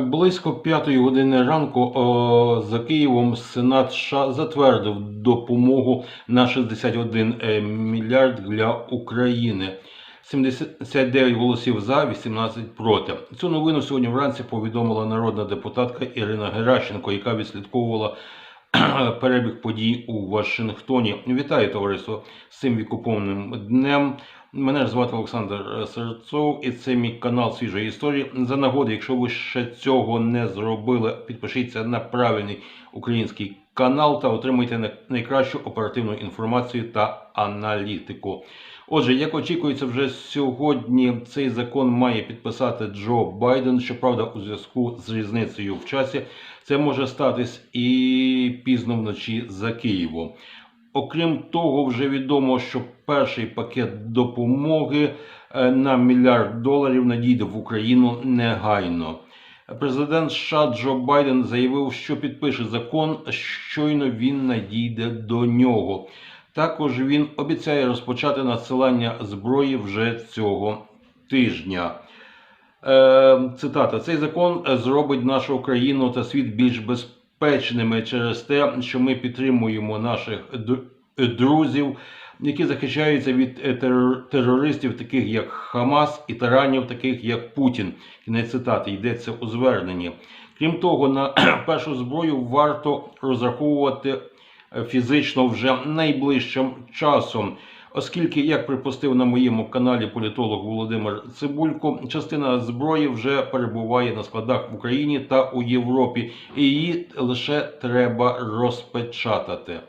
Близько п'ятої години ранку о, за Києвом Сенат США затвердив допомогу на 61 е, мільярд для України. 79 голосів за, 18 проти. Цю новину сьогодні вранці повідомила народна депутатка Ірина Геращенко, яка відслідковувала перебіг подій у Вашингтоні. Вітаю товариство з цим вікуповним днем. Мене ж звати Олександр Серцов, і це мій канал свіжої історії. За нагоди, якщо ви ще цього не зробили, підпишіться на правильний український канал та отримуйте най- найкращу оперативну інформацію та аналітику. Отже, як очікується, вже сьогодні цей закон має підписати Джо Байден. Щоправда, у зв'язку з різницею в часі це може статись і пізно вночі за Києвом. Окрім того, вже відомо, що перший пакет допомоги е, на мільярд доларів надійде в Україну негайно. Президент США Джо Байден заявив, що підпише закон, щойно він надійде до нього. Також він обіцяє розпочати надсилання зброї вже цього тижня. Е, цитата: цей закон е, зробить нашу країну та світ більш безпечними через те, що ми підтримуємо наших друзів, які захищаються від е, терористів, таких як Хамас, і тиранів, таких як Путін. Кінець цитати йдеться у зверненні. Крім того, на першу зброю варто розраховувати е, фізично вже найближчим часом. Оскільки, як припустив на моєму каналі політолог Володимир Цибулько, частина зброї вже перебуває на складах в Україні та у Європі, і її лише треба розпечатати.